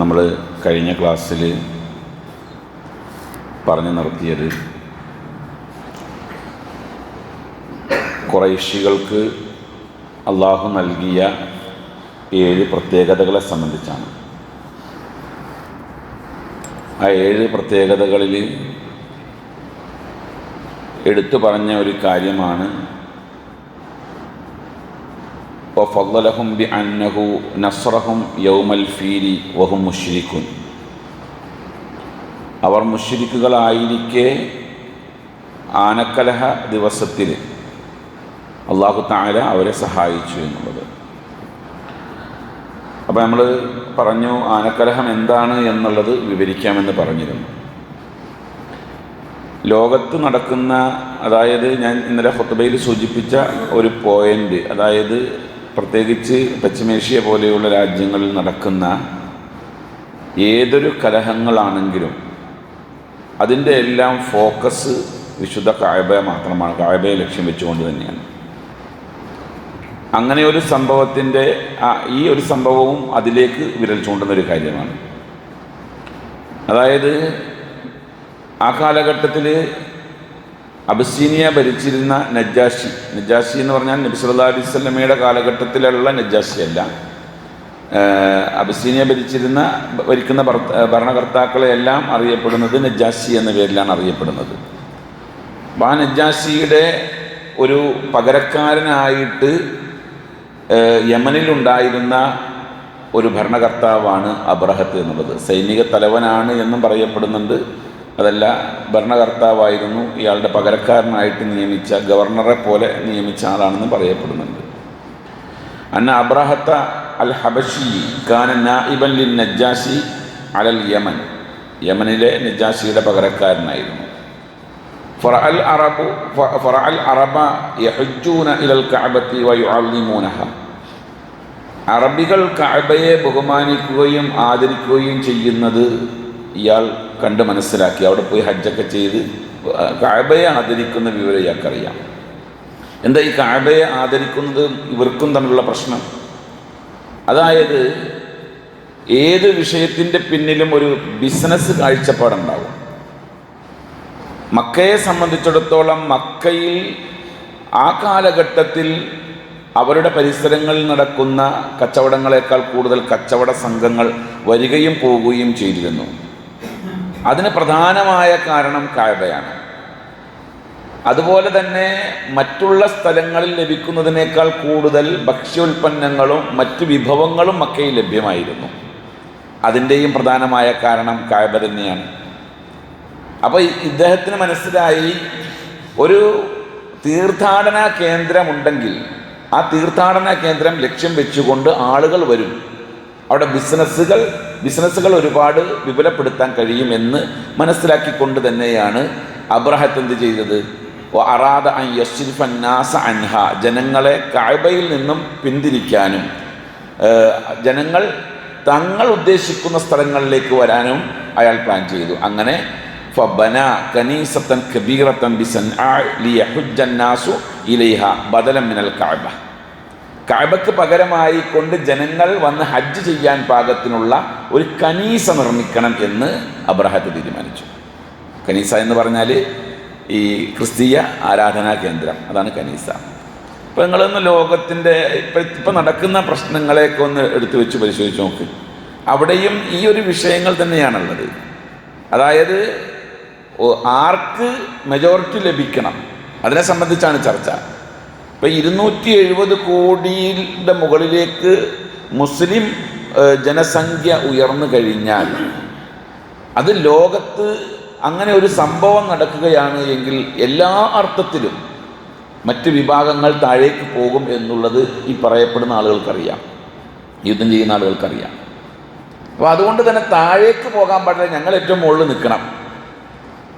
നമ്മൾ കഴിഞ്ഞ ക്ലാസ്സിൽ പറഞ്ഞു നിർത്തിയത് കുറേശികൾക്ക് അള്ളാഹു നൽകിയ ഏഴ് പ്രത്യേകതകളെ സംബന്ധിച്ചാണ്. ആ ഏഴ് പ്രത്യേകതകളിൽ എടുത്തു പറഞ്ഞ ഒരു കാര്യമാണ് وفضلهم بأنه نصرهم يوم الفيل وهم മുഷ്രിക്കുൻ അവർ മുഷ്രിക്കുകളായിരിക്കെ ആനക്കലഹ ദിവസത്തിൽ അള്ളാഹു താല അവരെ സഹായിച്ചു എന്നുള്ളത് അപ്പോൾ നമ്മൾ പറഞ്ഞു ആനക്കലഹം എന്താണ് എന്നുള്ളത് വിവരിക്കാമെന്ന് പറഞ്ഞിരുന്നു ലോകത്ത് നടക്കുന്ന അതായത് ഞാൻ ഇന്നലെ ഫൊത്തബയിൽ സൂചിപ്പിച്ച ഒരു പോയിന്റ് അതായത് പ്രത്യേകിച്ച് പശ്ചിമേഷ്യ പോലെയുള്ള രാജ്യങ്ങളിൽ നടക്കുന്ന ഏതൊരു കലഹങ്ങളാണെങ്കിലും അതിന്റെ എല്ലാം ഫോക്കസ് വിശുദ്ധ കായബ മാത്രമാണ്. കായബയെ ലക്ഷ്യം വെച്ചുകൊണ്ട് തന്നെയാണ്. അങ്ങനെ ഒരു സംഭവത്തിന്റെ ഈ ഒരു സംഭവവും അതിലേക്ക് വിരൽ ചൂണ്ടുന്ന ഒരു കാര്യമാണ്. അതായത് ആ കാലഘട്ടത്തിൽ അബസീനിയ ഭരിച്ചിരുന്ന നജാഷി. നജാഷി എന്ന് പറഞ്ഞാൽ നബി സല്ലാ അലൈഹി സ്വലമയുടെ കാലഘട്ടത്തിലുള്ള നജാഷി അല്ല അബസീനിയ ഭരിച്ചിരുന്ന ഭരിക്കുന്ന ഭരണകർത്താക്കളെ എല്ലാം അറിയപ്പെടുന്നത് നജാഷി എന്ന പേരിലാണ് അറിയപ്പെടുന്നത്. ആ നജാഷിയുടെ ഒരു പകരക്കാരനായിട്ട് യമനിലുണ്ടായിരുന്ന ഒരു ഭരണകർത്താവാണ് അബ്രഹത്ത് എന്നുള്ളത്. സൈനിക തലവനാണ് എന്നും പറയപ്പെടുന്നുണ്ട്. അതല്ല ഭരണകർത്താവായിരുന്നു ഇയാളുടെ പകരക്കാരനായിട്ട് നിയമിച്ച ഗവർണറെ പോലെ നിയമിച്ച ആളാണെന്ന് പറയപ്പെടുന്നുണ്ട്. അന്ന അബ്രാഹത്ത അൽ ഹബഷി ഖാന നായിബൻ ലിൻ നജാഷി അലൽ യമൻ. യമനിലെ നജ്ജാസിയുടെ പകരക്കാരനായിരുന്നു. അറബു ഇലൽ അറബികൾ കഅബയെ ബഹുമാനിക്കുകയും ആദരിക്കുകയും ചെയ്യുന്നത് ഇയാൾ കണ്ട് മനസ്സിലാക്കി. അവിടെ പോയി ഹജ്ജൊക്കെ ചെയ്ത് കാബയെ ആദരിക്കുന്ന വിവരം ഇയാൾക്കറിയാം. എന്താ ഈ കാബയെ ആദരിക്കുന്നത് ഇവർക്കും തമ്മിലുള്ള പ്രശ്നം? അതായത് ഏത് വിഷയത്തിന്റെ പിന്നിലും ഒരു ബിസിനസ് കാഴ്ചപ്പാടുണ്ടാവും. മക്കയെ സംബന്ധിച്ചിടത്തോളം മക്കയിൽ ആ കാലഘട്ടത്തിൽ അവരുടെ പരിസരങ്ങളിൽ നടക്കുന്ന കച്ചവടങ്ങളെക്കാൾ കൂടുതൽ കച്ചവട സംഘങ്ങൾ വരികയും പോവുകയും ചെയ്തിരുന്നു. അതിന് പ്രധാനമായ കാരണം കായബയാണ് അതുപോലെ തന്നെ മറ്റുള്ള സ്ഥലങ്ങളിൽ ലഭിക്കുന്നതിനേക്കാൾ കൂടുതൽ ഭക്ഷ്യോൽപ്പന്നങ്ങളും മറ്റു വിഭവങ്ങളും മക്കയിൽ ലഭ്യമായിരുന്നു. അതിന്റെയും പ്രധാനമായ കാരണം കായബ തന്നെയാണ്. അപ്പോൾ ഇദ്ദേഹത്തിന് മനസ്സിലായി ഒരു തീർത്ഥാടന കേന്ദ്രമുണ്ടെങ്കിൽ ആ തീർത്ഥാടന കേന്ദ്രം ലക്ഷ്യം വെച്ചുകൊണ്ട് ആളുകൾ വരും. അവിടെ ബിസിനസ്സുകൾ ബിസിനസ്സുകൾ ഒരുപാട് വിപുലപ്പെടുത്താൻ കഴിയുമെന്ന് മനസ്സിലാക്കിക്കൊണ്ട് തന്നെയാണ് അബ്രഹത്ത് എന്ത് ചെയ്തത്? അറാദ അൻ യഷ്രിഫന്നാസ അൻഹ ജനങ്ങളെ കായബയിൽ നിന്നും പിന്തിരിക്കാനും ജനങ്ങൾ തങ്ങൾ ഉദ്ദേശിക്കുന്ന സ്ഥലങ്ങളിലേക്ക് വരാനും അയാൾ പ്ലാൻ ചെയ്തു. അങ്ങനെ കനീസത്തൻ കബീറത്തൻ ബദലം മിനൽ കാഴ്ബ കാബയ്ക്ക് പകരമായി കൊണ്ട് ജനങ്ങൾ വന്ന് ഹജ്ജ് ചെയ്യാൻ പാകത്തിനുള്ള ഒരു കനീസ നിർമ്മിക്കണം എന്ന് അബ്രഹത്ത് തീരുമാനിച്ചു. കനീസ എന്ന് പറഞ്ഞാൽ ഈ ക്രിസ്തീയ ആരാധനാ കേന്ദ്രം. അതാണ് കനീസ. അപ്പോൾ നിങ്ങളൊന്ന് ലോകത്തിന്റെ ഇപ്പം ഇപ്പം നടക്കുന്ന പ്രശ്നങ്ങളെയൊക്കെ ഒന്ന് എടുത്തു വെച്ച് പരിശോധിച്ച് നോക്ക്. അവിടെയും ഈ ഒരു വിഷയങ്ങൾ തന്നെയാണുള്ളത്. അതായത് ആർക്ക് മെജോറിറ്റി ലഭിക്കണം. അതിനെ സംബന്ധിച്ചാണ് ചർച്ച. ഇപ്പം ഇരുന്നൂറ്റി എഴുപത് കോടിയുടെ മുകളിലേക്ക് മുസ്ലിം ജനസംഖ്യ ഉയർന്നു കഴിഞ്ഞാൽ അത് ലോകത്ത് അങ്ങനെ ഒരു സംഭവം നടക്കുകയാണ് എങ്കിൽ എല്ലാ അർത്ഥത്തിലും മറ്റ് വിഭാഗങ്ങൾ താഴേക്ക് പോകും എന്നുള്ളത് ഈ പറയപ്പെടുന്ന ആളുകൾക്കറിയാം. യുദ്ധം ചെയ്യുന്ന ആളുകൾക്കറിയാം. അപ്പോൾ അതുകൊണ്ട് തന്നെ താഴേക്ക് പോകാൻ പാടില്ല. ഞങ്ങൾ ഏറ്റവും മുകളിൽ നിൽക്കണം.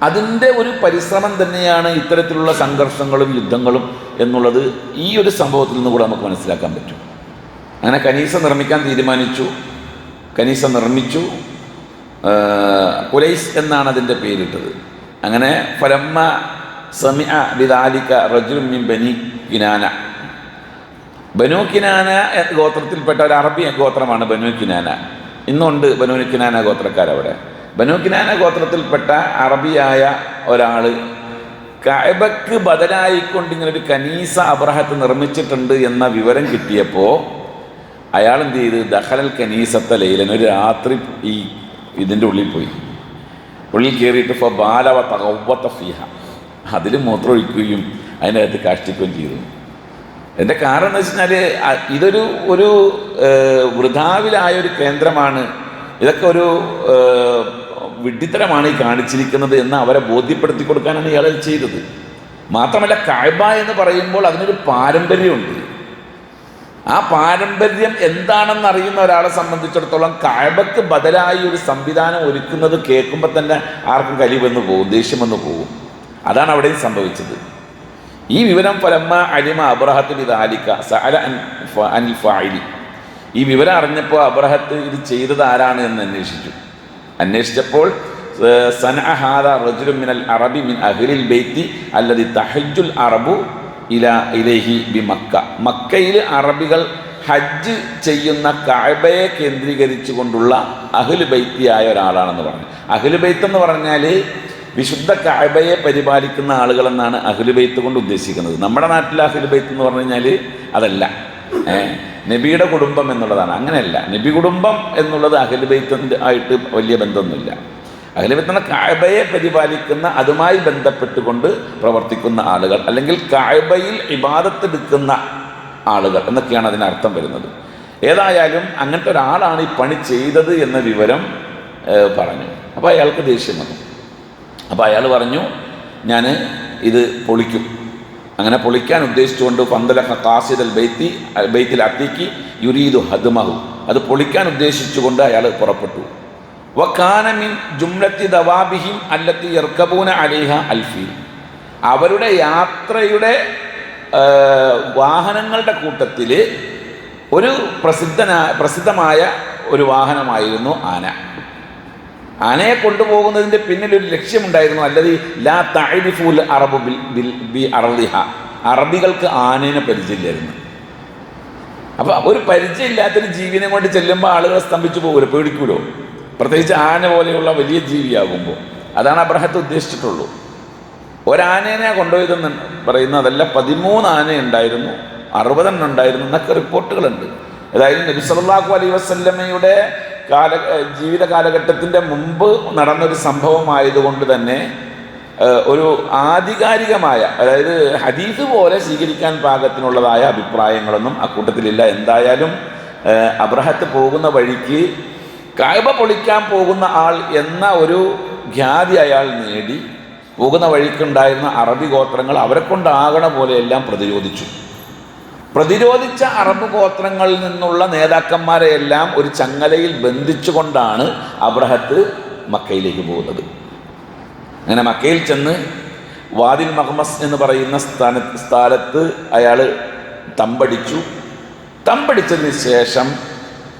അതിന്റെ ഒരു പരിശ്രമം തന്നെയാണ് ഇത്തരത്തിലുള്ള സംഘർഷങ്ങളും യുദ്ധങ്ങളും എന്നുള്ളത് ഈ ഒരു സംഭവത്തിൽ നിന്ന് കൂടെ നമുക്ക് മനസ്സിലാക്കാൻ പറ്റും. അങ്ങനെ കനീസ നിർമ്മിക്കാൻ തീരുമാനിച്ചു. കനീസ നിർമ്മിച്ചു. കുലൈസ് എന്നാണ് അതിന്റെ പേരിട്ടത്. അങ്ങനെ ഫലമ്മ സമി ബിദാലിക റജുലും മിൻ ബനി കിനാന. ബനു കിനാന ഗോത്രത്തിൽപ്പെട്ട ഒരു അറബി ഗോത്രമാണ് ബനു കിനാന. ഇന്നുണ്ട് ബനു കിനാന ഗോത്രക്കാരവിടെ. ബനോക്കിനാന ഗോത്രത്തിൽപ്പെട്ട അറബിയായ ഒരാൾ കഅബക്ക് ബദലായിക്കൊണ്ട് ഇങ്ങനെ ഒരു കനീസ അബ്രഹത്ത് നിർമ്മിച്ചിട്ടുണ്ട് എന്ന വിവരം കിട്ടിയപ്പോൾ അയാൾ എന്ത് ചെയ്ത്? ദഹലൽ കനീസത്തെ ലൈലൻ ഒരു രാത്രി ഈ ഇതിന്റെ ഉള്ളിൽ പോയി. ഉള്ളിൽ കയറിയിട്ട് ഇപ്പോൾ ബാലവ തകവത്ത ഫിഹ. അതിൽ മൂത്രമൊഴിക്കുകയും അതിനകത്ത് കാഷ്ടിക്കുകയും ചെയ്തു. എന്റെ കാരണം എന്ന് വെച്ചാൽ ഇതൊരു ഒരു വൃഥാവിലായ ഒരു കേന്ദ്രമാണ്. ഇതൊക്കെ ഒരു വിഡ്ഢിത്തരമാണ് ഈ കാണിച്ചിരിക്കുന്നത് എന്ന് അവരെ ബോധ്യപ്പെടുത്തി കൊടുക്കാനാണ് ഇയാൾ ചെയ്തത്. മാത്രമല്ല കായ്ബ എന്ന് പറയുമ്പോൾ അതിനൊരു പാരമ്പര്യമുണ്ട്. ആ പാരമ്പര്യം എന്താണെന്ന് അറിയുന്ന ഒരാളെ സംബന്ധിച്ചിടത്തോളം കാഴ്ബക്ക് ബദലായി ഒരു സംവിധാനം ഒരുക്കുന്നത് കേൾക്കുമ്പോൾ തന്നെ ആർക്കും കഴിവെന്ന് വന്നു പോകും ദേഷ്യം വന്നു പോകും അതാണ് അവിടെയും സംഭവിച്ചത്. ഈ വിവരം ഫലമ്മ അലിമ അബ്രഹത്തിന് ഇത് ആലിക്ക സഅല അനിൽ ഫായിലി. ഈ വിവരം അറിഞ്ഞപ്പോൾ അബ്രഹത്ത് ഇത് ചെയ്തത് ആരാണ് എന്ന് അന്വേഷിച്ചു. അന്വേഷിച്ചപ്പോൾ മിനൽ അറബി മിൻ അഹ്ലിൽ ബൈത്തി അറബു ബി മക്ക. മക്കയിൽ അറബികൾ ഹജ്ജ് ചെയ്യുന്ന കഅബയെ കേന്ദ്രീകരിച്ചു കൊണ്ടുള്ള അഹ്ലു ബൈത്തിയായ ഒരാളാണെന്ന് പറഞ്ഞു. അഹ്ലു ബൈത്ത് എന്ന് പറഞ്ഞാൽ വിശുദ്ധ കഅബയെ പരിപാലിക്കുന്ന ആളുകളെന്നാണ് അഹ്ലുബൈത്ത് കൊണ്ട് ഉദ്ദേശിക്കുന്നത്. നമ്മുടെ നാട്ടിലെ അഹ്ലുബൈത്ത് എന്ന് പറഞ്ഞു കഴിഞ്ഞാൽ അതല്ല. നബിയുടെ കുടുംബം എന്നുള്ളതാണ്. അങ്ങനെയല്ല. നബി കുടുംബം എന്നുള്ളത് അഖിലബൈത്തിന്റെ ആയിട്ട് വലിയ ബന്ധമൊന്നുമില്ല. അഹ്ലുബൈത്ത് കായബയെ പരിപാലിക്കുന്ന അതുമായി ബന്ധപ്പെട്ടുകൊണ്ട് പ്രവർത്തിക്കുന്ന ആളുകൾ അല്ലെങ്കിൽ കായബയിൽ ഇബാദത്തെടുക്കുന്ന ആളുകൾ എന്നൊക്കെയാണ് അതിനർത്ഥം വരുന്നത്. ഏതായാലും അങ്ങനത്തെ ഒരാളാണ് ഈ പണി ചെയ്തത് എന്ന വിവരം പറഞ്ഞു. അപ്പോൾ അയാൾക്ക് ദേഷ്യം വന്നു. അപ്പോൾ അയാൾ പറഞ്ഞു ഞാൻ ഇത് പൊളിക്കും. അങ്ങനെ പൊളിക്കാൻ ഉദ്ദേശിച്ചുകൊണ്ട് പന്തലഹ കാസിദൽ ബൈത്തി ബൈത്തിൽ അത്തിക്ക് യുരീദു ഹദ്മഹു. അത് പൊളിക്കാൻ ഉദ്ദേശിച്ചുകൊണ്ട് അയാൾ പുറപ്പെട്ടു. വക്കാനമിൻ ജുംലത്തി ദവാബിഹിം അല്ലത്തി ഇർക്കബൂന അലിഹ അൽഫി. അവരുടെ യാത്രയുടെ വാഹനങ്ങളുടെ കൂട്ടത്തിൽ ഒരു പ്രസിദ്ധന പ്രസിദ്ധമായ ഒരു വാഹനമായിരുന്നു ആന. ആനയെ കൊണ്ടുപോകുന്നതിന്റെ പിന്നിൽ ഒരു ലക്ഷ്യമുണ്ടായിരുന്നു. അല്ലത് ലാ തഅരിഫുൽ അറബ് ബിൽ ബി അറളിഹ. അറബികൾക്ക് ആനേനെ പരിചയമില്ലായിരുന്നു. അപ്പോൾ ഒരു പരിചയമില്ലാത്തൊരു ജീവിനെ കൊണ്ട് ചെല്ലുമ്പോൾ ആളുകൾ സ്തംഭിച്ചു പോകുമല്ലോ പേടിക്കൂലോ? പ്രത്യേകിച്ച് ആന പോലെയുള്ള വലിയ ജീവിയാകുമ്പോൾ. അതാണ് അബ്രഹത്ത് ഉദ്ദേശിച്ചിട്ടുള്ളൂ. ഒരാനേനെ കൊണ്ടുപോയതെന്ന് പറയുന്നതല്ല പതിമൂന്ന് ആന ഉണ്ടായിരുന്നു അറുപതെണ്ണം ഉണ്ടായിരുന്നു എന്നൊക്കെ റിപ്പോർട്ടുകളുണ്ട്. അതായത് നബി സല്ലല്ലാഹു അലൈഹി വസല്ലമയുടെ കാല ജീവിത കാലഘട്ടത്തിന്റെ മുമ്പ് നടന്നൊരു സംഭവമായതുകൊണ്ട് തന്നെ ഒരു ആധികാരികമായ അതായത് ഹദീസ് പോലെ സ്വീകരിക്കാൻ പാകത്തിനുള്ളതായ അഭിപ്രായങ്ങളൊന്നും അക്കൂട്ടത്തിലില്ല എന്തായാലും അബ്രഹത്ത് പോകുന്ന വഴിക്ക് കായബ പൊളിക്കാൻ പോകുന്ന ആൾ എന്ന ഒരു ഖ്യാതി അയാൾ നേടി പോകുന്ന വഴിക്കുണ്ടായിരുന്ന അറബി ഗോത്രങ്ങൾ അവരെ കൊണ്ടാകണ പോലെയെല്ലാം പ്രതിരോധിച്ചു. പ്രതിരോധിച്ച അറബ് ഗോത്രങ്ങളിൽ നിന്നുള്ള നേതാക്കന്മാരെ എല്ലാം ഒരു ചങ്ങലയിൽ ബന്ധിച്ചുകൊണ്ടാണ് അബ്രഹത്ത് മക്കയിലേക്ക് പോകുന്നത്. അങ്ങനെ മക്കയിൽ ചെന്ന് വാദിൽ മഹ്മസ് എന്ന് പറയുന്ന സ്ഥാന സ്ഥലത്ത് അയാൾ തമ്പടിച്ചു. തമ്പടിച്ചതിന് ശേഷം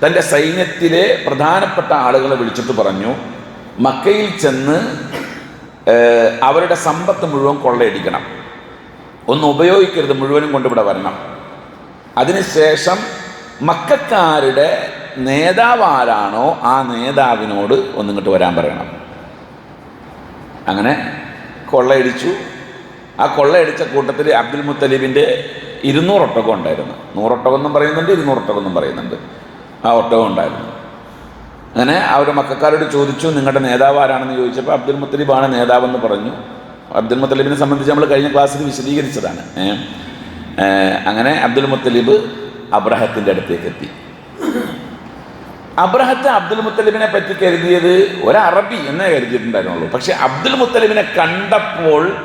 തന്റെ സൈന്യത്തിലെ പ്രധാനപ്പെട്ട ആളുകളെ വിളിച്ചിട്ട് പറഞ്ഞു മക്കയിൽ ചെന്ന് അവരുടെ സമ്പത്ത് മുഴുവൻ കൊള്ളയടിക്കണം. ഒന്ന് ഉപയോഗിക്കരുത് മുഴുവനും കൊണ്ടിവിടെ വരണം. അതിനുശേഷം മക്കാരുടെ നേതാവ് ആരാണോ ആ നേതാവിനോട് ഒന്നിങ്ങോട്ട് വരാൻ പറയണം. അങ്ങനെ കൊള്ളയടിച്ചു. ആ കൊള്ളയടിച്ച കൂട്ടത്തിൽ അബ്ദുൽ മുത്തലീബിന്റെ ഇരുന്നൂറ് ഒട്ടകം ഉണ്ടായിരുന്നു. നൂറൊട്ടകം എന്നും പറയുന്നുണ്ട് ഇരുന്നൂറ് ഒട്ടകം എന്നും പറയുന്നുണ്ട്. ആ ഒട്ടകം ഉണ്ടായിരുന്നു. അങ്ങനെ അവർ മക്കാരോട് ചോദിച്ചു നിങ്ങളുടെ നേതാവ് ആരാണെന്ന് ചോദിച്ചപ്പോൾ അബ്ദുൽ മുത്തലീബാണ് നേതാവെന്ന് പറഞ്ഞു. അബ്ദുൽ മുത്തലീബിനെ സംബന്ധിച്ച് നമ്മൾ കഴിഞ്ഞ ക്ലാസ്സിൽ വിശദീകരിച്ചതാണ്. അങ്ങനെ അബ്ദുൽ മുത്തലിബ് അബ്രഹത്തിന്റെ അടുത്തേക്ക് എത്തി. അബ്രഹത്ത് അബ്ദുൽ മുത്തലിബിനെ പറ്റി കരുതിയത് ഒരു അറബി എന്നേ കരുതിയിട്ടുണ്ടായിരുന്നുള്ളൂ. പക്ഷെ അബ്ദുൽ മുത്തലിബിനെ കണ്ടപ്പോൾ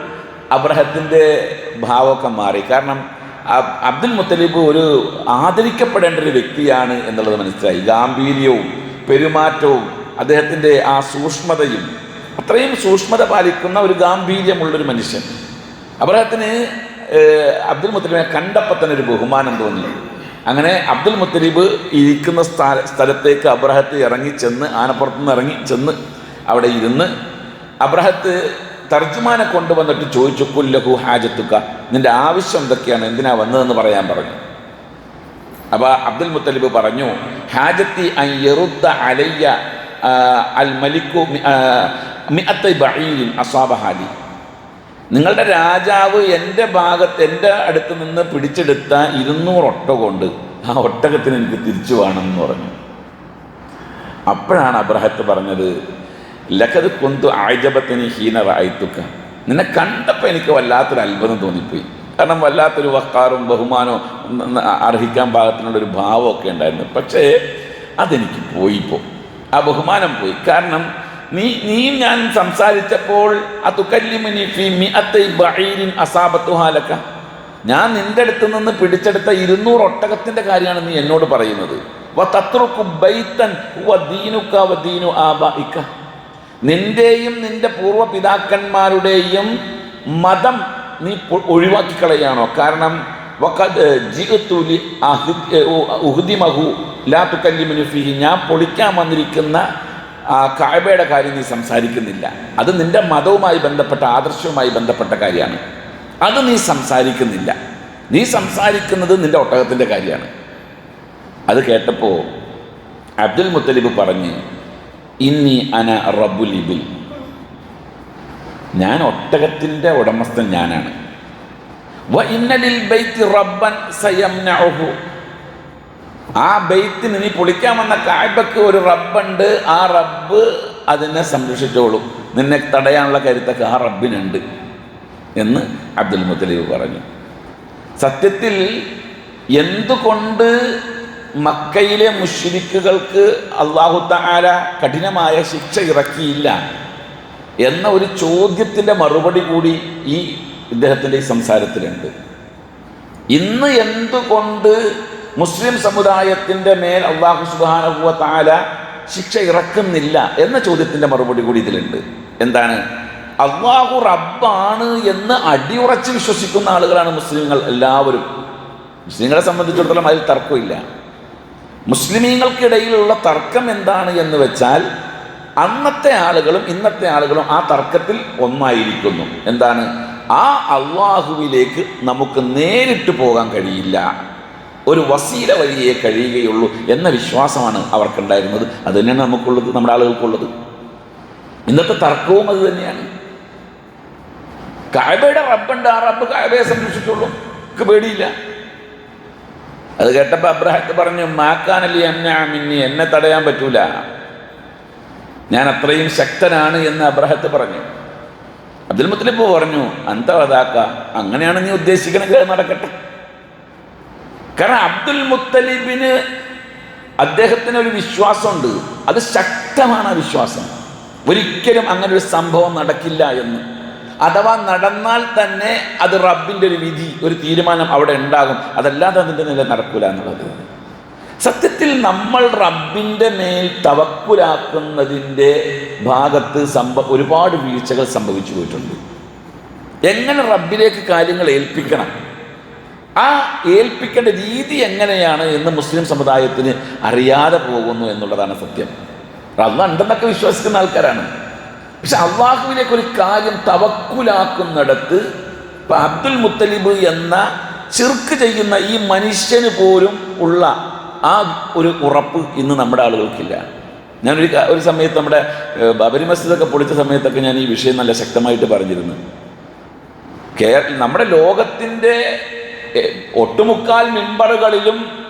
അബ്രഹത്തിന്റെ ഭാവമൊക്കെ മാറി. കാരണം അബ്- അബ്ദുൽ മുത്തലിബ് ഒരു ആദരിക്കപ്പെടേണ്ട ഒരു വ്യക്തിയാണ് എന്നുള്ളത് മനസ്സിലായി. ഗാംഭീര്യവും പെരുമാറ്റവും അദ്ദേഹത്തിന്റെ ആ സൂക്ഷ്മതയും അത്രയും സൂക്ഷ്മത പാലിക്കുന്ന ഒരു ഗാംഭീര്യമുള്ളൊരു മനുഷ്യൻ. അബ്രഹത്തിന് അബ്ദുൽ മുത്തലിബിനെ കണ്ടപ്പോൾ തന്നെ ഒരു ബഹുമാനം തോന്നി. അങ്ങനെ അബ്ദുൽ മുത്തലിബ് ഇരിക്കുന്ന സ്ഥല സ്ഥലത്തേക്ക് അബ്രഹത്ത് ഇറങ്ങി ചെന്ന് ആനപ്പുറത്ത് നിന്ന് ഇറങ്ങി ചെന്ന് അവിടെ ഇരുന്ന് അബ്രഹത്ത് തർജുമാനെ കൊണ്ടുവന്നിട്ട് ചോദിച്ചു കുല്ലഹു ഹാജത്തുക്ക നിന്റെ ആവശ്യം എന്തൊക്കെയാണ്? എന്തിനാ വന്നതെന്ന് പറയാൻ പറഞ്ഞു. അപ്പോൾ അബ്ദുൽ മുത്തലിബ് പറഞ്ഞു ഹാജത്തി അലയ്യ അൽ മലിക്കു മിഅത്തൈ ഹാലി നിങ്ങളുടെ രാജാവ് എന്റെ ഭാഗത്ത് എന്റെ അടുത്ത് നിന്ന് പിടിച്ചെടുത്ത ഇരുന്നൂറ് ഒട്ട കൊണ്ട് ആ ഒട്ടകത്തിന് എനിക്ക് തിരിച്ചു വേണമെന്ന് പറഞ്ഞു. അപ്പോഴാണ് അബ്രഹത്ത് പറഞ്ഞത് ലഖത് കൊന്തു ആജപത്തിന് ഹീന റായിത്തുക്ക നിന്നെ കണ്ടപ്പോൾ എനിക്ക് വല്ലാത്തൊരു അത്ഭുതം തോന്നിപ്പോയി. കാരണം വല്ലാത്തൊരു വക്കാറും ബഹുമാനവും അർഹിക്കാൻ പാകത്തിനുള്ളൊരു ഭാവമൊക്കെ ഉണ്ടായിരുന്നു. പക്ഷേ അതെനിക്ക് പോയിപ്പോ ആ ബഹുമാനം പോയി. കാരണം നീ നീയും ഞാൻ സംസാരിച്ചപ്പോൾ ഞാൻ നിന്റെ അടുത്ത് നിന്ന് പിടിച്ചെടുത്ത ഇരുന്നൂറ് ഒട്ടകത്തിന്റെ കാര്യമാണ് നീ എന്നോട് പറയുന്നത്. നിന്റെയും നിന്റെ പൂർവ പിതാക്കന്മാരുടെയും മതം നീ ഒഴിവാക്കി കളയാണോ കാരണം ഞാൻ പൊളിക്കാൻ വന്നിരിക്കുന്ന ആ കായബയുടെ കാര്യം നീ സംസാരിക്കുന്നില്ല. അത് നിന്റെ മതവുമായി ബന്ധപ്പെട്ട ആദർശവുമായി ബന്ധപ്പെട്ട കാര്യമാണ്. അത് നീ സംസാരിക്കുന്നില്ല. നീ സംസാരിക്കുന്നത് നിന്റെ ഒട്ടകത്തിന്റെ കാര്യമാണ്. അത് കേട്ടപ്പോൾ അബ്ദുൽ മുത്തലിബ് പറഞ്ഞ് ഇന്നി അന റബുലിബിൽ ഞാൻ ഒട്ടകത്തിന്റെ ഉടമസ്ഥൻ ഞാനാണ്. വ റബ്ബൻ സയംനഉഹു. ആ ബെയ്ത്തിന് നീ പൊളിക്കാൻ വന്ന കായ്പക്ക് ഒരു റബ്ബുണ്ട്. ആ റബ്ബ് അതിനെ സംരക്ഷിച്ചോളും. നിന്നെ തടയാനുള്ള കരുത്തൊക്കെ ആ റബ്ബിനുണ്ട് എന്ന് അബ്ദുൽ മുത്തലീബ് പറഞ്ഞു. സത്യത്തിൽ എന്തുകൊണ്ട് മക്കയിലെ മുഷിരിക്കുകൾക്ക് അള്ളാഹു താര കഠിനമായ ശിക്ഷ ഇറക്കിയില്ല എന്ന ഒരു ചോദ്യത്തിന്റെ മറുപടി കൂടി ഈ ഇദ്ദേഹത്തിന്റെ ഈ സംസാരത്തിലുണ്ട്. ഇന്ന് എന്തുകൊണ്ട് മുസ്ലിം സമുദായത്തിന്റെ മേൽ അള്ളാഹു സുബാനഹുവ താല ശിക്ഷ ഇറക്കുന്നില്ല എന്ന ചോദ്യത്തിന്റെ മറുപടി കൂടി ഇതിലുണ്ട്. എന്താണ്? അള്ളാഹു റബ്ബാണ് എന്ന് അടിയുറച്ച് വിശ്വസിക്കുന്ന ആളുകളാണ് മുസ്ലിങ്ങൾ എല്ലാവരും. മുസ്ലിങ്ങളെ സംബന്ധിച്ചിടത്തോളം അതിൽ തർക്കമില്ല. മുസ്ലിമീങ്ങൾക്കിടയിലുള്ള തർക്കം എന്താണ് എന്ന് വെച്ചാൽ അന്നത്തെ ആളുകളും ഇന്നത്തെ ആളുകളും ആ തർക്കത്തിൽ ഒന്നായിരിക്കുന്നു. എന്താണ്? ആ അള്ളാഹുവിലേക്ക് നമുക്ക് നേരിട്ട് പോകാൻ കഴിയില്ല. ഒരു വസീല വഴിയേ കഴിയുകയുള്ളൂ എന്ന വിശ്വാസമാണ് അവർക്കുണ്ടായിരുന്നത്. അത് തന്നെയാണ് നമുക്കുള്ളത് നമ്മുടെ ആളുകൾക്കുള്ളത്. ഇന്നത്തെ തർക്കവും അത് തന്നെയാണ്. കായബയുടെ റബ്ബുണ്ട് ആ റബ്ബ് കായബയെ സംരക്ഷിച്ചുള്ളൂ എനിക്ക് പേടിയില്ല. അത് കേട്ടപ്പോൾ അബ്രഹത്ത് പറഞ്ഞു മാക്കാനല്ലി എന്നെ മിന്നി എന്നെ തടയാൻ പറ്റൂല. ഞാൻ അത്രയും ശക്തനാണ് എന്ന് അബ്രഹത്ത് പറഞ്ഞു. അബ്ദുൽ മുത്തലിബ് പറഞ്ഞു അന്തവതാക്ക അങ്ങനെയാണ് നീ ഉദ്ദേശിക്കണമെങ്കിൽ നടക്കട്ടെ. കാരണം അബ്ദുൽ മുത്തലിബിന് അദ്ദേഹത്തിന് ഒരു വിശ്വാസമുണ്ട്. അത് ശക്തമാണ് ആ വിശ്വാസം. ഒരിക്കലും അങ്ങനെ ഒരു സംഭവം നടക്കില്ല എന്ന്. അഥവാ നടന്നാൽ തന്നെ അത് റബ്ബിന്റെ ഒരു വിധി ഒരു തീരുമാനം അവിടെ ഉണ്ടാകും. അതല്ലാതെ അതിന്റെ നില നടക്കൂല എന്നുള്ളത്. സത്യത്തിൽ നമ്മൾ റബ്ബിന്റെ മേൽ തവക്കുലാക്കുന്നതിന്റെ ഭാഗത്ത് സംഭ ഒരുപാട് വീഴ്ചകൾ സംഭവിച്ചു പോയിട്ടുണ്ട്. എങ്ങനെ റബ്ബിലേക്ക് കാര്യങ്ങൾ ഏൽപ്പിക്കണം? ആ ഏൽപ്പിക്കേണ്ട രീതി എങ്ങനെയാണ് എന്ന് മുസ്ലിം സമുദായത്തിന് അറിയാതെ പോകുന്നു എന്നുള്ളതാണ് സത്യം. അള്ളാഹ് ഉണ്ടെന്നൊക്കെ വിശ്വസിക്കുന്ന ആൾക്കാരാണ്. പക്ഷെ അള്ളാഹുവിനേക്ക് ഒരു കാര്യം തവക്കുലാക്കുന്നിടത്ത് ഇപ്പൊ അബ്ദുൽ മുത്തലിബ് എന്ന ചിർക്ക് ചെയ്യുന്ന ഈ മനുഷ്യന് പോലും ഉള്ള ആ ഒരു ഉറപ്പ് ഇന്ന് നമ്മുടെ ആളുകൾക്കില്ല. ഞാനൊരു ഒരു സമയത്ത് നമ്മുടെ ബബരി മസ്ജിദൊക്കെ പൊളിച്ച സമയത്തൊക്കെ ഞാൻ ഈ വിഷയം നല്ല ശക്തമായിട്ട് പറഞ്ഞിരുന്നു. കേരള നമ്മുടെ ലോകത്തിന്റെ ഒട്ടുമുക്കാൽ മെമ്പറുകളിലും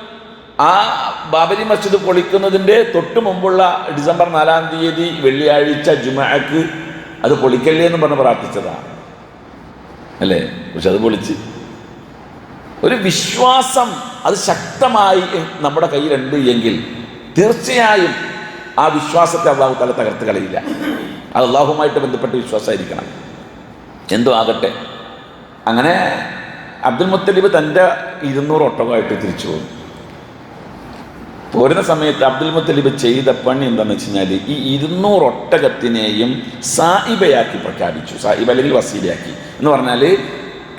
ആ ബാബരി മസ്ജിദ് പൊളിക്കുന്നതിന്റെ തൊട്ട് മുമ്പുള്ള ഡിസംബർ നാലാം തീയതി വെള്ളിയാഴ്ച ജുമാക്ക് അത് പൊളിക്കല്ലേ എന്ന് പറഞ്ഞ് പ്രാർത്ഥിച്ചതാണ് അല്ലേ? പക്ഷെ അത് പൊളിച്ച്. ഒരു വിശ്വാസം അത് ശക്തമായി നമ്മുടെ കയ്യിലുണ്ട് എങ്കിൽ തീർച്ചയായും ആ വിശ്വാസത്തെ അള്ളാഹു തല തകർത്ത് കളയില്ല. അത് അള്ളാഹുമായിട്ട് ബന്ധപ്പെട്ട വിശ്വാസമായിരിക്കണം. എന്തോ ആകട്ടെ. അങ്ങനെ അബ്ദുൽ മുത്തലിബ് തന്റെ ഇരുന്നൂറ് ഒട്ടകമായിട്ട് തിരിച്ചു പോകും പോരുന്ന സമയത്ത് അബ്ദുൽ മുത്തലിബ് ചെയ്ത പണി എന്താണെന്ന് വെച്ച് കഴിഞ്ഞാൽ ഈ ഇരുന്നൂറ് ഒട്ടകത്തിനെയും സായിബയാക്കി പ്രഖ്യാപിച്ചു. സായിബ അല്ലെങ്കിൽ വസീലയാക്കി. എന്ന് പറഞ്ഞാൽ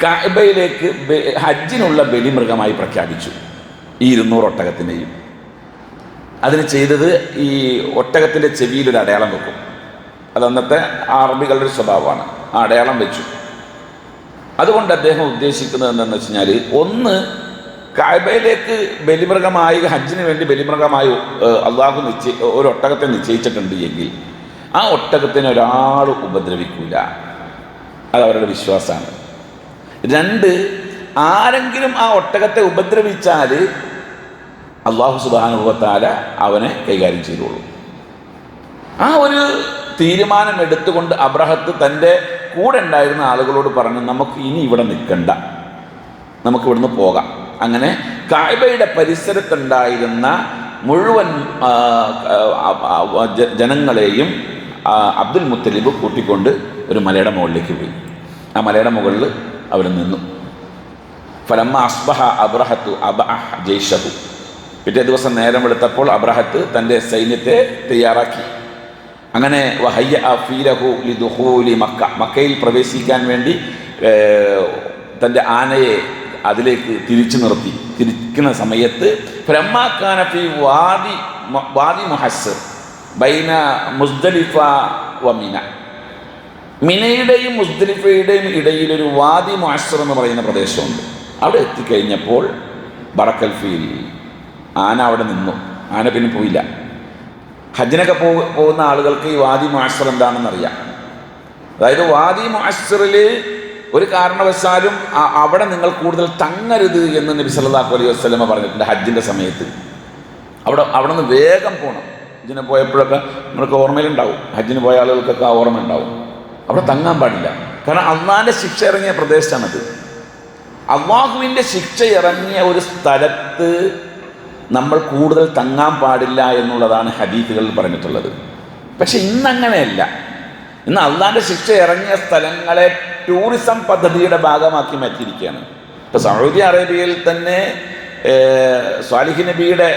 കാബയിലേക്ക് ഹജ്ജിനുള്ള ബലിമൃഗമായി പ്രഖ്യാപിച്ചു ഈ ഇരുന്നൂറ് ഒട്ടകത്തിനെയും. അതിന് ചെയ്തത് ഈ ഒട്ടകത്തിന്റെ ചെവിയിൽ ഒരു അടയാളം വെക്കും. അത് അന്നത്തെ അറബികളുടെ സ്വഭാവമാണ്. ആ അടയാളം വെച്ചു. അതുകൊണ്ട് അദ്ദേഹം ഉദ്ദേശിക്കുന്നത് എന്താണെന്ന് വെച്ച് കഴിഞ്ഞാൽ ഒന്ന് കായബയിലേക്ക് ബലിമൃഗമായി ഹജ്ജിന് വേണ്ടി ബലിമൃഗമായി അള്ളാഹു നിശ്ചയി ഒരു ഒട്ടകത്തെ നിശ്ചയിച്ചിട്ടുണ്ട് എങ്കിൽ ആ ഒട്ടകത്തിനെ ഒരാൾ ഉപദ്രവിക്കൂല. അത് അവരുടെ വിശ്വാസമാണ്. രണ്ട് ആരെങ്കിലും ആ ഒട്ടകത്തെ ഉപദ്രവിച്ചാൽ അള്ളാഹു സുബാനുഭവത്താല അവനെ കൈകാര്യം ചെയ്തോളൂ. ആ ഒരു തീരുമാനം എടുത്തുകൊണ്ട് അബ്രഹത്ത് തന്റെ കൂടെ ഉണ്ടായിരുന്ന ആളുകളോട് പറഞ്ഞു നമുക്ക് ഇനി ഇവിടെ നിൽക്കണ്ട. നമുക്ക് ഇവിടുന്ന് പോകാം. അങ്ങനെ കായ്ബയുടെ പരിസരത്തുണ്ടായിരുന്ന മുഴുവൻ ജനങ്ങളെയും അബ്ദുൽ മുത്തലിബ് കൂട്ടിക്കൊണ്ട് ഒരു മലയുടെ മുകളിലേക്ക് പോയി. ആ മലയുടെ മുകളിൽ അവർ നിന്നു. ഫലമ്മ അസ്ബഹ അബ്രഹത്തു അബ ജയ്ഷഹു. പിറ്റേ ദിവസം നേരം എടുത്തപ്പോൾ അബ്രഹത്ത് തന്റെ സൈന്യത്തെ തയ്യാറാക്കി. അങ്ങനെ വഹയ്യ മക്ക മക്കയിൽ പ്രവേശിക്കാൻ വേണ്ടി തന്റെ ആനയെ അതിലേക്ക് തിരിച്ചു നിർത്തി. തിരിക്കുന്ന സമയത്ത് ഫി വാദി വാദി മുഹസ് ബൈന മുസ്ദലിഫ വമിന മിനയുടെയും മുസ്ദലിഫയുടെയും ഇടയിലൊരു വാദി മുഹസർ എന്ന് പറയുന്ന പ്രദേശമുണ്ട്. അവിടെ എത്തിക്കഴിഞ്ഞപ്പോൾ ബറക്കൽ ഫീൽ ആന അവിടെ നിന്നു. ആന പിന്നെ പോയില്ല. ഹജ്ജിനൊക്കെ പോ പോകുന്ന ആളുകൾക്ക് ഈ വാദി മാഷർ എന്താണെന്ന് അറിയാം അതായത് വാദി മാഷറിൽ ഒരു കാരണവശാലും അവിടെ നിങ്ങൾ കൂടുതൽ തങ്ങരുത് എന്ന് നബി സല്ലല്ലാഹു അലൈഹി വസല്ലമ പറഞ്ഞിട്ടുണ്ട് ഹജ്ജിന്റെ സമയത്ത്. അവിടെ അവിടെ നിന്ന് വേഗം പോകണം ഹജ്ജിന് പോയപ്പോഴൊക്കെ നിങ്ങൾക്ക് ഓർമ്മയിലുണ്ടാവും. ഹജ്ജിന് പോയ ആളുകൾക്കൊക്കെ ആ ഓർമ്മ ഉണ്ടാവും അവിടെ തങ്ങാൻ പാടില്ല. കാരണം അള്ളാന്റെ ശിക്ഷ ഇറങ്ങിയ പ്രദേശമാണത്. അള്ളാഹുവിന്റെ ശിക്ഷ ഇറങ്ങിയ ഒരു സ്ഥലത്ത് നമ്മൾ കൂടുതൽ തങ്ങാൻ പാടില്ല എന്നുള്ളതാണ് ഹദീഫുകളിൽ പറഞ്ഞിട്ടുള്ളത്. പക്ഷെ ഇന്നങ്ങനെയല്ല. ഇന്ന് അള്ളാന്റെ ശിക്ഷ ഇറങ്ങിയ സ്ഥലങ്ങളെ ടൂറിസം പദ്ധതിയുടെ ഭാഗമാക്കി മാറ്റിയിരിക്കുകയാണ്. ഇപ്പോൾ സൗദി അറേബ്യയിൽ തന്നെ സ്വാലിഹി നബിയുടെ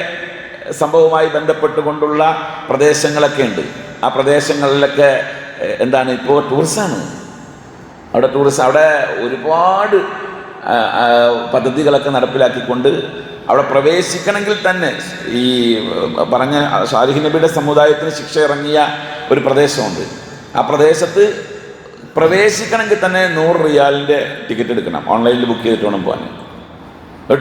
സംഭവവുമായി ബന്ധപ്പെട്ടുകൊണ്ടുള്ള പ്രദേശങ്ങളൊക്കെ ഉണ്ട്. ആ പ്രദേശങ്ങളിലൊക്കെ എന്താണ് ഇപ്പോൾ ടൂറിസമാണ് അവിടെ ടൂറിസം അവിടെ ഒരുപാട് പദ്ധതികളൊക്കെ നടപ്പിലാക്കിക്കൊണ്ട് അവിടെ പ്രവേശിക്കണമെങ്കിൽ തന്നെ ഈ പറഞ്ഞ ഷാരിഖ് നബിയുടെ സമുദായത്തിന് ശിക്ഷ ഇറങ്ങിയ ഒരു പ്രദേശമുണ്ട്. ആ പ്രദേശത്ത് പ്രവേശിക്കണമെങ്കിൽ തന്നെ നൂറ് റിയാലിന്റെ ടിക്കറ്റ് എടുക്കണം. ഓൺലൈനിൽ ബുക്ക് ചെയ്തിട്ട് വേണം പോകാൻ.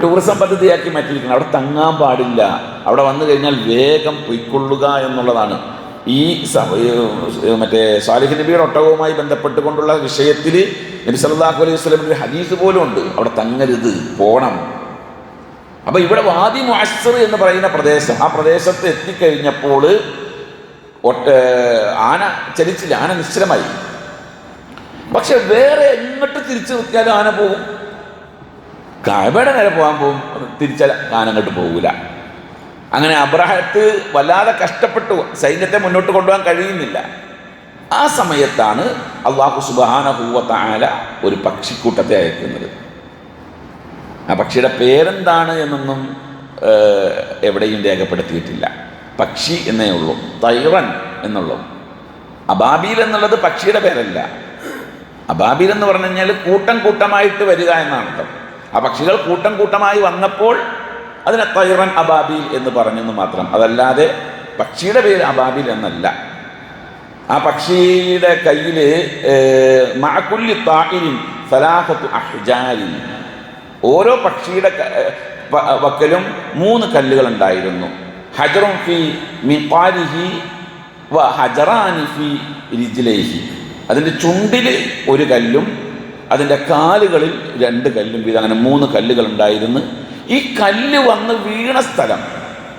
ടൂറിസം പദ്ധതിയാക്കി മാറ്റിയിരിക്കണം. അവിടെ തങ്ങാൻ പാടില്ല. അവിടെ വന്നു കഴിഞ്ഞാൽ വേഗം പൊയ്ക്കൊള്ളുക എന്നുള്ളതാണ്. ഈ മറ്റേ സാലിഹ് നബിയുടെ ഒട്ടകവുമായി ബന്ധപ്പെട്ടുകൊണ്ടുള്ള വിഷയത്തിൽ നബി സല്ലല്ലാഹു അലൈഹി വസല്ലമയുടെ ഹദീസ് പോലും ഉണ്ട്. അവിടെ തങ്ങരുത്. പോണം. അപ്പൊ ഇവിടെ വാദി മുഹസർ എന്ന് പറയുന്ന പ്രദേശം ആ പ്രദേശത്ത് എത്തിക്കഴിഞ്ഞപ്പോൾ ആന ചലിച്ചില്ല ആന നിശ്ചലമായി. പക്ഷെ വേറെ എങ്ങോട്ട് തിരിച്ചു നിർത്തിയാലും ആന പോകും. കാബയുടെ നേരെ പോകാൻ പോകും? തിരിച്ചാൽ ആന അങ്ങോട്ട് പോകൂല. അങ്ങനെ അബ്രഹത്ത് വല്ലാതെ കഷ്ടപ്പെട്ടു. സൈന്യത്തെ മുന്നോട്ട് കൊണ്ടുപോകാൻ കഴിയുന്നില്ല. ആ സമയത്താണ് അള്ളാഹു സുബാന സുബാനഹൂവത്തായ ഒരു പക്ഷിക്കൂട്ടത്തെ അയക്കുന്നത്. ആ പക്ഷിയുടെ പേരെന്താണ് എന്നൊന്നും എവിടെയും രേഖപ്പെടുത്തിയിട്ടില്ല. പക്ഷി എന്നേ ഉള്ളൂ തൈറൻ എന്നുള്ളൂ. അബാബിൽ എന്നുള്ളത് പക്ഷിയുടെ പേരല്ല. അബാബിൽ എന്ന് പറഞ്ഞു കഴിഞ്ഞാൽ കൂട്ടം കൂട്ടമായിട്ട് വരിക എന്നാണ് ആ പക്ഷികൾ കൂട്ടം കൂട്ടമായി വന്നപ്പോൾ അതിനെ തൈറൻ അബാബിൽ എന്ന് പറഞ്ഞെന്ന് മാത്രം. അതല്ലാതെ പക്ഷിയുടെ പേര് അബാബിൽ എന്നല്ല. ആ പക്ഷിയുടെ കയ്യിൽ മഴക്കുല്ലി താഹിരിൻ സലാഹത്തു അഹ്ജാരിൻ. ഓരോ പക്ഷിയുടെ വക്കലും മൂന്ന് കല്ലുകൾ ഉണ്ടായിരുന്നു ഹജറും ഫി മിപ്പാരിഹി വ ഹജറാനി ഫി രിജിലേഹി അതിന്റെ ചുണ്ടിൽ ഒരു കല്ലും അതിന്റെ കാലുകളിൽ രണ്ട് കല്ലും വീതം അങ്ങനെ മൂന്ന് കല്ലുകൾ ഉണ്ടായിരുന്നു ഈ കല്ല് വന്ന് വീണ സ്ഥലം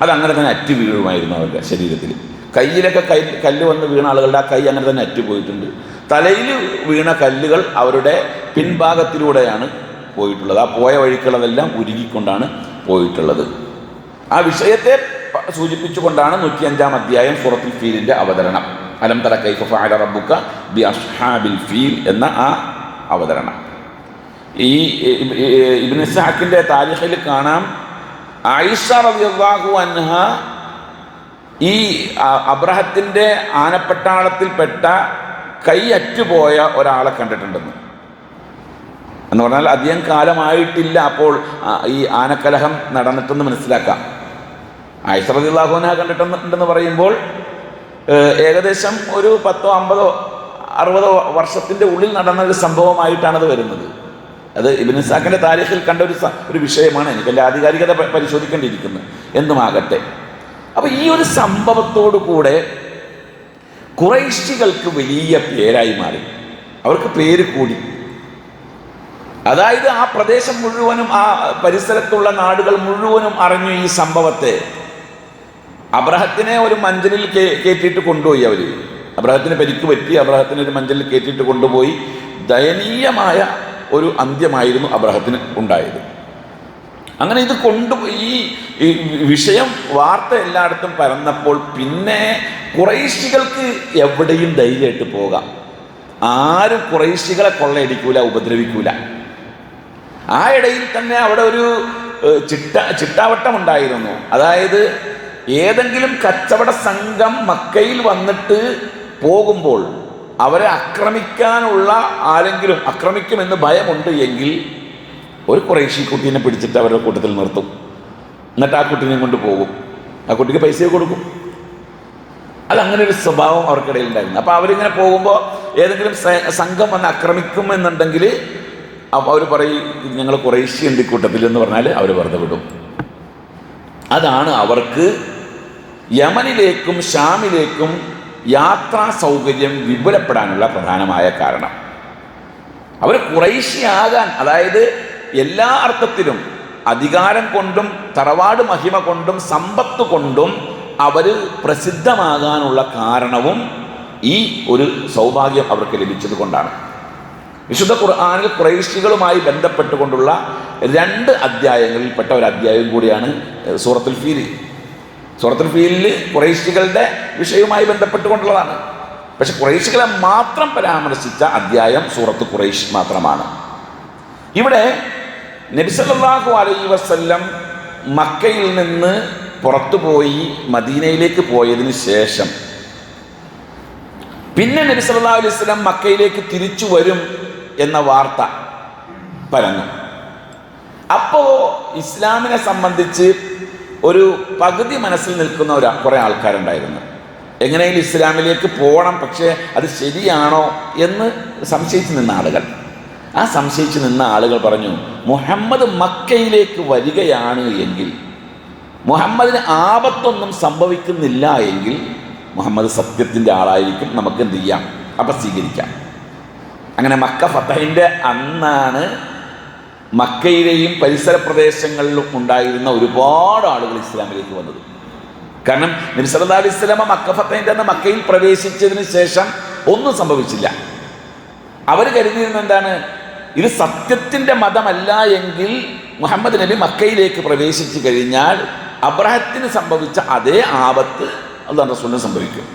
അതങ്ങനെ തന്നെ അറ്റ് വീഴുമായിരുന്നു അവരുടെ ശരീരത്തിൽ. കയ്യിലൊക്കെ കൈ കല്ല് വന്ന് വീണ ആളുകളുടെ ആ കൈ അങ്ങനെ തന്നെ അറ്റുപോയിട്ടുണ്ട് തലയിൽ വീണ കല്ലുകൾ അവരുടെ പിൻഭാഗത്തിലൂടെയാണ് പോയിട്ടുള്ളത്. ആ പോയ വഴിക്കുള്ളതെല്ലാം ഉരുകിക്കൊണ്ടാണ് പോയിട്ടുള്ളത്. ആ വിഷയത്തെ സൂചിപ്പിച്ചുകൊണ്ടാണ് നൂറ്റിയഞ്ചാം അധ്യായം സൂറത്തുൽ ഫീലിന്റെ അവതരണം. അലം തല കൈഫ ബി അസ്ഹാബിൽ ഫീൽ എന്ന ആ അവതരണം. ഈ ഇബിൻ താരിഖിൽ കാണാം ആയിഷ റളിയല്ലാഹു അൻഹ ഈ അബ്രഹത്തിന്റെ ആനപ്പെട്ടാളത്തിൽപ്പെട്ട കൈ അറ്റുപോയ ഒരാളെ കണ്ടിട്ടുണ്ടെന്ന്. എന്ന് പറഞ്ഞാൽ അധികം കാലമായിട്ടില്ല അപ്പോൾ ഈ ആനക്കലഹം നടന്നിട്ടെന്ന് മനസ്സിലാക്കാം. ആയിഷറദിള്ളാഹുന കണ്ടിട്ടുണ്ടെന്ന് പറയുമ്പോൾ ഏകദേശം ഒരു പത്തോ അമ്പതോ അറുപതോ വർഷത്തിന്റെ ഉള്ളിൽ നടന്ന ഒരു സംഭവമായിട്ടാണത് വരുന്നത്. അത് ഇബിനിസാക്കിന്റെ താരീഖിൽ കണ്ട ഒരു ഒരു വിഷയമാണ്. എനിക്ക് എന്റെ ആധികാരികത പരിശോധിക്കേണ്ടിയിരിക്കുന്നത് എന്തുമാകട്ടെ. അപ്പോൾ ഈ ഒരു സംഭവത്തോടു കൂടെ കുറേശികൾക്ക് വലിയ പേരായി മാറി. അവർക്ക് പേര് കൂടി. അതായത് ആ പ്രദേശം മുഴുവനും ആ പരിസരത്തുള്ള നാടുകൾ മുഴുവനും അറിഞ്ഞു ഈ സംഭവത്തെ. അബ്രഹത്തിനെ ഒരു മഞ്ചലിൽ കയറ്റിയിട്ട് കൊണ്ടുപോയി അവർ. അബ്രഹത്തിന് പരിക്ക് പറ്റി അബ്രഹത്തിനെ ഒരു മഞ്ചലിൽ കയറ്റിയിട്ട് കൊണ്ടുപോയി. ദയനീയമായ ഒരു അന്ത്യമായിരുന്നു അബ്രഹത്തിന് ഉണ്ടായത്. അങ്ങനെ ഇത് കൊണ്ടു ഈ ഈ വിഷയം വാർത്ത എല്ലായിടത്തും പരന്നപ്പോൾ പിന്നെ കുറേശികൾക്ക് എവിടെയും ധൈര്യമായിട്ട് പോകാം. ആരും കുറേശികളെ കൊള്ളയടിക്കൂല ഉപദ്രവിക്കൂല. ആ ഇടയിൽ തന്നെ അവിടെ ഒരു ചിട്ട ചിട്ടാവട്ടം ഉണ്ടായിരുന്നു. അതായത് ഏതെങ്കിലും കച്ചവട സംഘം മക്കയിൽ വന്നിട്ട് പോകുമ്പോൾ അവരെ ആക്രമിക്കാനുള്ള ആരെങ്കിലും ആക്രമിക്കുമെന്ന് ഭയമുണ്ട് എങ്കിൽ ഒരു കുറേശ്ശി കുട്ടീനെ പിടിച്ചിട്ട് അവരുടെ കൂട്ടത്തിൽ നിർത്തും. എന്നിട്ട് ആ കുട്ടീനെ കൊണ്ട് പോകും. ആ കുട്ടിക്ക് പൈസ കൊടുക്കും. അതങ്ങനെ ഒരു സ്വഭാവം അവർക്കിടയിൽ ഉണ്ടായിരുന്നു അപ്പോൾ അവരിങ്ങനെ പോകുമ്പോൾ ഏതെങ്കിലും സംഘം വന്ന് ആക്രമിക്കും എന്നുണ്ടെങ്കിൽ അവർ പറയും ഞങ്ങൾ കുറേശ്ശി ഉണ്ട് കൂട്ടത്തിൽ എന്ന് പറഞ്ഞാൽ അവർ വെറുതെ വിടും. അതാണ് അവർക്ക് യമനിലേക്കും ഷാമിലേക്കും യാത്രാ സൗകര്യം വിപുലപ്പെടാനുള്ള പ്രധാനമായ കാരണം. അവർ കുറേശ്ശിയാകാൻ അതായത് എല്ലാ അർത്ഥത്തിലും അധികാരം കൊണ്ടും തറവാട് മഹിമ കൊണ്ടും സമ്പത്ത് കൊണ്ടും അവർ പ്രസിദ്ധമാകാനുള്ള കാരണവും ഈ ഒരു സൗഭാഗ്യം അവർക്ക് ലഭിച്ചത് കൊണ്ടാണ്. വിശുദ്ധ ഖുർആാനിൽ ക്രൈസ്റ്റുകളുമായി ബന്ധപ്പെട്ടുകൊണ്ടുള്ള രണ്ട് അധ്യായങ്ങളിൽപ്പെട്ട ഒരു അധ്യായം കൂടിയാണ് സൂറത്തുൽ ഫീൽ. സൂറത്തുൽ ഫീലിൽ കുറേശികളുടെ വിഷയവുമായി ബന്ധപ്പെട്ടുകൊണ്ടുള്ളതാണ്. പക്ഷെ കുറേശികളെ മാത്രം പരാമർശിച്ച അധ്യായം സൂറത്ത് ഖുറൈഷ് മാത്രമാണ്. ഇവിടെ നബിസല്ലാഹു അലൈ വസ്ല്ലം മക്കയിൽ നിന്ന് പുറത്തുപോയി മദീനയിലേക്ക് പോയതിന് ശേഷം. പിന്നെ നബി അലൈഹി സ്വലം മക്കയിലേക്ക് തിരിച്ചു വരും എന്ന വാർത്ത പരന്നു. അപ്പോ ഇസ്ലാമിനെ സംബന്ധിച്ച് ഒരു പകുതി മനസ്സിൽ നിൽക്കുന്ന ഒരു കുറേ ആൾക്കാരുണ്ടായിരുന്നു. എങ്ങനെയെങ്കിലും ഇസ്ലാമിലേക്ക് പോകണം പക്ഷേ അത് ശരിയാണോ എന്ന് സംശയിച്ച് നിന്ന ആളുകൾ. ആ സംശയിച്ച് നിന്ന ആളുകൾ പറഞ്ഞു മുഹമ്മദ് മക്കയിലേക്ക് വരികയാണ് എങ്കിൽ മുഹമ്മദിന് ആപത്തൊന്നും സംഭവിക്കുന്നില്ല എങ്കിൽ മുഹമ്മദ് സത്യത്തിന്റെ ആളായിരിക്കും. നമുക്ക് എന്ത് ചെയ്യാം? അപ്പം സ്വീകരിക്കാം അങ്ങനെ മക്ക ഫത്തഹിന്റെ അന്നാണ് മക്കയിലെയും പരിസര പ്രദേശങ്ങളിലും ഉണ്ടായിരുന്ന ഒരുപാട് ആളുകൾ ഇസ്ലാമിലേക്ക് വന്നത്. കാരണം നബി സല്ലല്ലാഹു അലൈഹി വസല്ലമ മക്ക ഫത്തഹിന്റെ അന്ന് മക്കയിൽ പ്രവേശിച്ചതിന് ശേഷം ഒന്നും സംഭവിച്ചില്ല. അവർ കരുതിയിരുന്ന എന്താണ്? ഇത് സത്യത്തിന്റെ മതമല്ല എങ്കിൽ മുഹമ്മദ് നബി മക്കയിലേക്ക് പ്രവേശിച്ചു കഴിഞ്ഞാൽ അബ്രഹത്തിന് സംഭവിച്ച അതേ ആപത്ത് അള്ളാഹ് റസൂലിന് സംഭവിക്കും.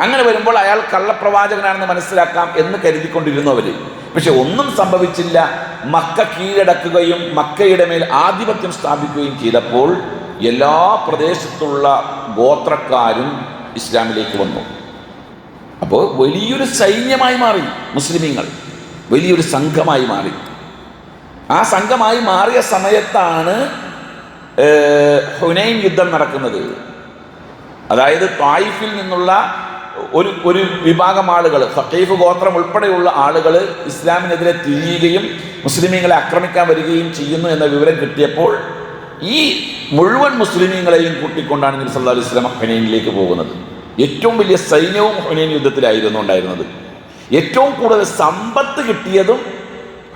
അങ്ങനെ വരുമ്പോൾ അയാൾ കള്ളപ്രവാചകനാണെന്ന് മനസ്സിലാക്കാം എന്ന് കരുതിക്കൊണ്ടിരുന്നവർ പക്ഷെ ഒന്നും സംഭവിച്ചില്ല. മക്ക കീഴടക്കുകയും മക്കയുടെ മേൽ ആധിപത്യം സ്ഥാപിക്കുകയും ചെയ്തപ്പോൾ എല്ലാ പ്രദേശത്തുള്ള ഗോത്രക്കാരും ഇസ്ലാമിലേക്ക് വന്നു. അപ്പോൾ വലിയൊരു സൈന്യമായി മാറി മുസ്ലിമീങ്ങൾ. വലിയൊരു സംഘമായി മാറി. ആ സംഘമായി മാറിയ സമയത്താണ് ഹുനൈൻ യുദ്ധം നടക്കുന്നത്. അതായത് തായിഫിൽ നിന്നുള്ള ഒരു ഒരു വിഭാഗം ആളുകൾ ഫക്കീഫ് ഗോത്രം ഉൾപ്പെടെയുള്ള ആളുകൾ ഇസ്ലാമിനെതിരെ തിരിയുകയും മുസ്ലിമീങ്ങളെ ആക്രമിക്കാൻ വരികയും ചെയ്യുന്നു എന്ന വിവരം കിട്ടിയപ്പോൾ ഈ മുഴുവൻ മുസ്ലിമീങ്ങളെയും കൂട്ടിക്കൊണ്ടാണ് നബി സല്ലല്ലാഹു അലൈഹി വസല്ലം ഹുനൈനിലേക്ക് പോകുന്നത്. ഏറ്റവും വലിയ സൈന്യവും ഹുനൈൻ യുദ്ധത്തിലായിരുന്നു ഉണ്ടായിരുന്നത് ഏറ്റവും കൂടുതൽ സമ്പത്ത് കിട്ടിയതും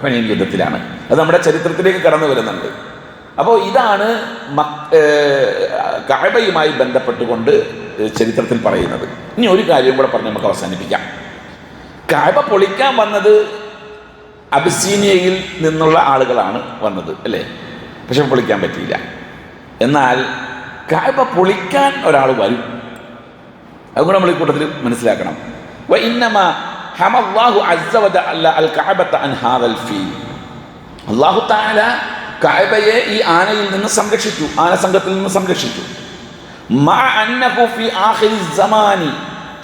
ഹുനൈൻ യുദ്ധത്തിലാണ്. അത് നമ്മുടെ ചരിത്രത്തിലേക്ക് കടന്നു വരുന്നുണ്ട്. അപ്പോൾ ഇതാണ് കഴബയുമായി ബന്ധപ്പെട്ടുകൊണ്ട് ചരിത്രത്തിൽ പറയുന്നത്. ഇനി ഒരു കാര്യം കൂടെ പറഞ്ഞ് നമുക്ക് അവസാനിപ്പിക്കാം. കഅബ പൊളിക്കാൻ വന്നത് അബിസീനിയയിൽ നിന്നുള്ള ആളുകളാണ് വന്നത് അല്ലേ? പക്ഷെ പൊളിക്കാൻ പറ്റിയില്ല. എന്നാൽ കഅബ പൊളിക്കാൻ ഒരാൾ വരും. അതുകൂടെ നമ്മൾ ഈ കൂട്ടത്തിൽ മനസ്സിലാക്കണം. ഇന്നമ ഹമല്ലാഹു അസ്സ വജഅല അൽ കഅബത അൻ ഹാദൽ ഫീ അല്ലാഹു തആല കായബയെ ഈ ആനയിൽ നിന്ന് സംരക്ഷിച്ചു. ആന സംഘത്തിൽ നിന്ന് സംരക്ഷിച്ചു.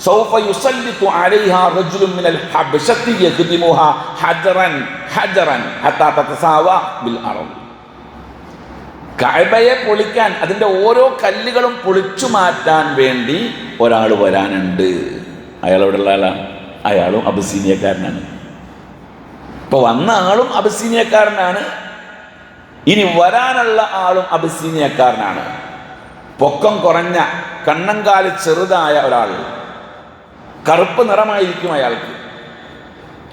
سوف കഅബയെ പൊളിക്കാൻ അതിന്റെ ഓരോ കല്ലുകളും പൊളിച്ചു മാറ്റാൻ വേണ്ടി ഒരാൾ വരാനുണ്ട്. അയാൾ എവിടെയുള്ള ആളാണ് അയാളും അബസീനിയക്കാരനാണ്. ഇപ്പൊ വന്ന ആളും അബസീനിയക്കാരനാണ്. ഇനി വരാനുള്ള ആളും അബിസീനിയക്കാരനാണ് പൊക്കം കുറഞ്ഞ കണ്ണങ്കാൽ ചെറുതായ ഒരാൾ. കറുപ്പ് നിറമായിരിക്കും അയാൾക്ക്.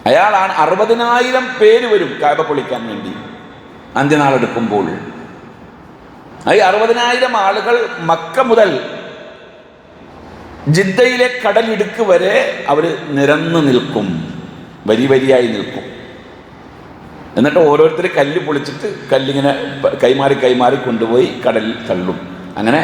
അയാളാണ് അറുപതിനായിരം പേര് വരും കാബ പൊളിക്കാൻ വേണ്ടി. അന്ത്യനാളെടുക്കുമ്പോൾ ഈ അറുപതിനായിരം ആളുകൾ മക്ക മുതൽ ജിദ്ദയിലെ കടലിടുക്ക് വരെ അവർ നിരന്നു നിൽക്കും. വരി വരിയായി നിൽക്കും. എന്നിട്ട് ഓരോരുത്തർ കല്ല് പൊളിച്ചിട്ട് കല്ലിങ്ങനെ പ- കൈമാറി കൈമാറി കൊണ്ടുപോയി കടലിൽ തള്ളും അങ്ങനെ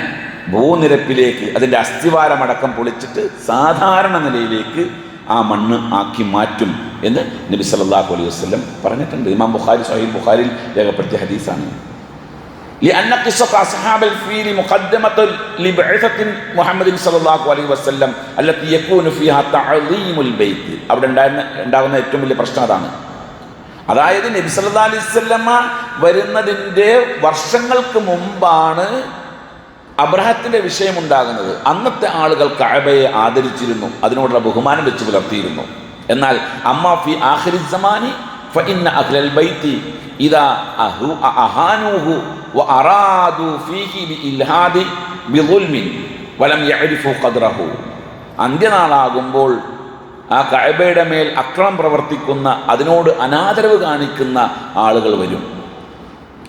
ഭൂനിരപ്പിലേക്ക് അതിൻ്റെ അസ്ഥിവാരമടക്കം പൊളിച്ചിട്ട് സാധാരണ നിലയിലേക്ക് ആ മണ്ണ് ആക്കി മാറ്റും എന്ന് നബി സല്ലല്ലാഹു അലൈഹി വസല്ലം പറഞ്ഞിട്ടുണ്ട് ഇമാം ബുഖാരി സഹീഹ് ബുഖാരിൽ രേഖപ്പെടുത്തിയ ഹദീസാണ് لأن قصة أصحاب الفيل مقدمة لبعثة محمد صلى الله عليه وسلم التي يكون فيها تعظيم البيت അവിടെ ഉണ്ടായിരുന്ന ഉണ്ടാകുന്ന ഏറ്റവും വലിയ പ്രശ്നം അതാണ് അതായത് നബി വസല്ലമ വരുന്നതിന്റെ വർഷങ്ങൾക്ക് മുമ്പാണ് അബ്രഹത്തിന്റെ വിഷയമുണ്ടാകുന്നത്. അന്നത്തെ ആളുകൾ കഅബയെ ആദരിച്ചിരുന്നു. അതിനോടുള്ള ബഹുമാനം വെച്ച് പുലർത്തിയിരുന്നു. എന്നാൽ അമ്മ ഫി ആഖിരി സമാനി ഫഇന്ന അഖ്ലൽ ഇദാ അഹു അഹാനൂഹു ബിഇൽഹാദി വലം ഖദ്റഹു. അന്ത്യനാളാകുമ്പോൾ ആ കഴബയുടെ മേൽ അക്രമം പ്രവർത്തിക്കുന്ന അതിനോട് അനാദരവ് കാണിക്കുന്ന ആളുകൾ വരും.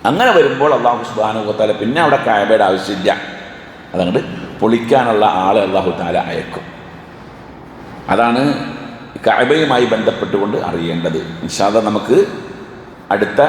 അങ്ങനെ വരുമ്പോൾ അള്ളാഹു സുബാനു താല പിന്നെ അവിടെ കായബയുടെ ആവശ്യമില്ല. അതങ്ങോട്ട് പൊളിക്കാനുള്ള ആളെ അള്ളാഹു താല അയക്കും. അതാണ് കായബയുമായി ബന്ധപ്പെട്ടുകൊണ്ട് അറിയേണ്ടത്. നിശാദ നമുക്ക് അടുത്ത